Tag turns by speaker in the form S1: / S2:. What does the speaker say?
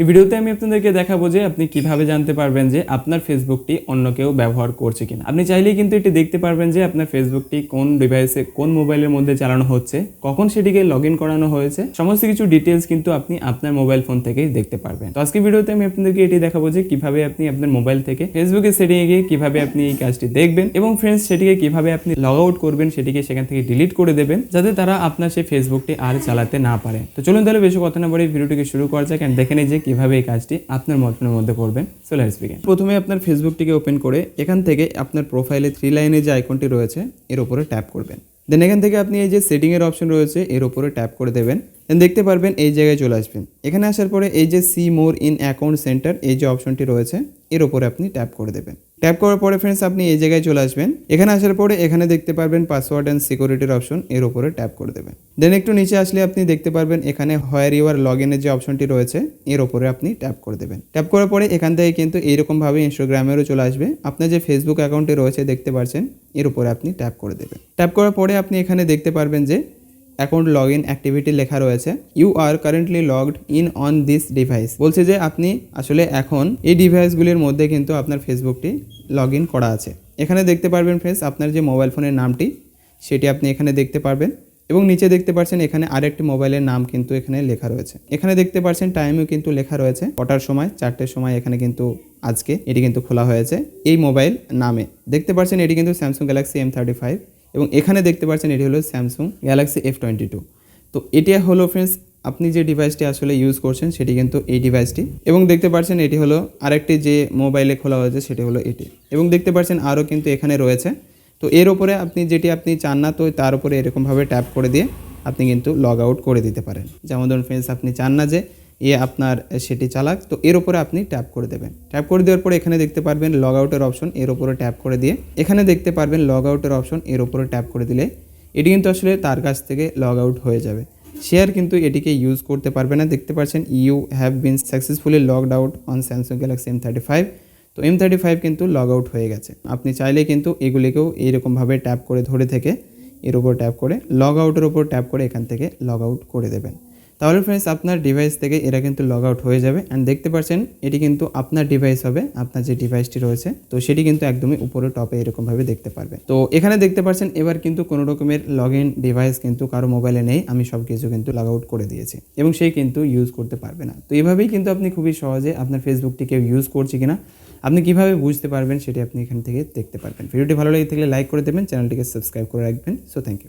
S1: এই ভিডিওতে আমি আপনাদেরকে দেখাবো যে আপনি কীভাবে জানতে পারবেন যে আপনার ফেসবুকটি অন্য কেউ ব্যবহার করছে কিনা। আপনি চাইলেই কিন্তু এটি দেখতে পারবেন যে আপনার ফেসবুকটি কোন ডিভাইসে কোন মোবাইলের মধ্যে চালানো হচ্ছে, কখন সেটিকে লগ করানো হয়েছে, সমস্ত কিছু ডিটেলস কিন্তু আপনি আপনার মোবাইল ফোন থেকেই দেখতে পারবেন। তো আজকে ভিডিওতে আমি আপনাদেরকে এটি দেখাবো যে কীভাবে আপনি আপনার মোবাইল থেকে ফেসবুকের সেটিং এ গিয়ে কীভাবে আপনি এই কাজটি দেখবেন এবং ফ্রেন্ডস সেটিকে কীভাবে আপনি লগ আউট করবেন সেটিকে সেখান থেকে ডিলিট করে দেবেন, যাতে তারা আপনার সেই ফেসবুকটি আর চালাতে না পারে। তো চলুন তাহলে বেশি কথা না বলে ভিডিওটিকে শুরু করা যাক দেখে নিই যে কীভাবে এই কাজটি আপনার মতনের মধ্যে করবেন? সো লেটস বিগিন প্রথমে আপনার ফেসবুকটিকে ওপেন করে এখান থেকে আপনার প্রোফাইলে থ্রি লাইনে যে আইকনটি রয়েছে, এর উপরে ট্যাপ করবেন। দেন এখান থেকে আপনি এই যে সেটিংয়ের অপশন রয়েছে, এর উপরে ট্যাপ করে দেবেন। দেন দেখতে পারবেন এই জায়গায় চলে আসবেন। এখানে আসার পরে এই যে see more in account centre এই যে অপশনটি রয়েছে, এর উপরে আপনি ট্যাপ করে দেবেন। ট্যাপ করার পরে ফ্রেন্ডস আপনি এই জায়গায় চলে আসবেন। এখানে আসার পরে এখানে দেখতে পারবেন পাসওয়ার্ড অ্যান্ড সিকিউরিটির অপশন এর উপরে ট্যাপ করে দেবেন। দেন একটু নিচে আসলে আপনি দেখতে পারবেন এখানে হোয়ার ইউর লগ ইনের যে অপশনটি রয়েছে, এর উপরে আপনি ট্যাপ করে দেবেন। ট্যাপ করার পরে এখান থেকে কিন্তু এইরকমভাবে ইনস্টাগ্রামেরও চলে আসবে। আপনার যে ফেসবুক অ্যাকাউন্টে রয়েছে, দেখতে পাচ্ছেন এর উপরে আপনি ট্যাপ করে দেবেন। ট্যাপ করার পরে আপনি এখানে দেখতে পারবেন যে অ্যাকাউন্ট লগ ইন অ্যাক্টিভিটি লেখা রয়েছে। You are currently logged in on this device বলছে যে আপনি আসলে এখন এই ডিভাইসগুলির মধ্যে কিন্তু আপনার ফেসবুকটি লগ ইন করা আছে। এখানে দেখতে পারবেন ফ্রেন্ডস আপনার যে মোবাইল ফোনের নামটি, সেটি আপনি এখানে দেখতে পারবেন। এবং নিচে দেখতে পাচ্ছেন এখানে আরেকটি মোবাইলের নাম কিন্তু এখানে লেখা রয়েছে। এখানে দেখতে পাচ্ছেন টাইমও কিন্তু লেখা রয়েছে। কটার সময়, চারটের সময় এখানে কিন্তু আজকে এটি কিন্তু খোলা হয়েছে এই মোবাইল নামে। দেখতে পাচ্ছেন এটি কিন্তু Samsung Galaxy M thirty five এবং এখানে দেখতে পাচ্ছেন এটি হলো Samsung Galaxy F twenty two তো এটি হলো ফ্রেন্ডস আপনি যে ডিভাইসটি আসলে ইউজ করছেন সেটি কিন্তু এই ডিভাইসটি এবং দেখতে পাচ্ছেন এটি হলো আরেকটি যে মোবাইলে খোলা হয়েছে সেটি হলো এটি। এবং দেখতে পাচ্ছেন আরও কিন্তু এখানে রয়েছে। তো এর ওপরে আপনি যেটি আপনি চান না, তো তার উপরে এরকমভাবে ট্যাপ করে দিয়ে আপনি কিন্তু লগ আউট করে দিতে পারেন। যেমন ধরুন ফ্রেন্ডস আপনি চান না যে এ আপনার সেটি চালাক। তো এর উপরে আপনি ট্যাপ করে দেবেন। ট্যাপ করে দেওয়ার পরে এখানে দেখতে পারবেন লগ আউটের অপশন এর উপরে ট্যাপ করে দিয়ে। এখানে দেখতে পারবেন লগ আউটের অপশন এর উপরে ট্যাপ করে দিলে এটি কিন্তু আসলে তার কাছ থেকে লগ আউট হয়ে যাবে। আর কিন্তু এটিকে ইউজ করতে পারবে না। দেখতে পাচ্ছেন you have been successfully logged out on Samsung Galaxy M thirty five তো এম থার্টি ফাইভ কিন্তু লগ আউট হয়ে গেছে। আপনি চাইলে কিন্তু এগুলিকেও এইরকমভাবে ট্যাপ করে ধরে থেকে এর উপর ট্যাপ করে লগ আউটের উপর ট্যাপ করে এখান থেকে লগ আউট করে দেবেন। তাহলে ফ্রেন্ডস আপনার ডিভাইস থেকে এরা কিন্তু লগ আউট হয়ে যাবে অ্যান্ড দেখতে পাচ্ছেন, এটি কিন্তু আপনার ডিভাইস হবে, আপনার যে ডিভাইসটি রয়েছে, তো সেটি কিন্তু একদমই উপরে টপে এরকমভাবে দেখতে পারবে। তো এখানে দেখতে পাচ্ছেন, এবার কিন্তু কোনো রকমের লগ ইন ডিভাইস কিন্তু কারও মোবাইলে নেই, আমি সব কিছু কিন্তু লগ আউট করে দিয়েছি এবং সেই কিন্তু ইউজ করতে পারবে না। তো এভাবেই কিন্তু আপনি খুবই সহজে আপনার ফেসবুকটি কেউ ইউজ করছে কিনা, আপনি কীভাবে বুঝতে পারবেন সেটি আপনি এখান থেকে দেখতে পারবেন। ভিডিওটি ভালো লেগে থাকলে লাইক করে দেবেন চ্যানেলটিকে সাবস্ক্রাইব করে রাখবেন সো থ্যাংক ইউ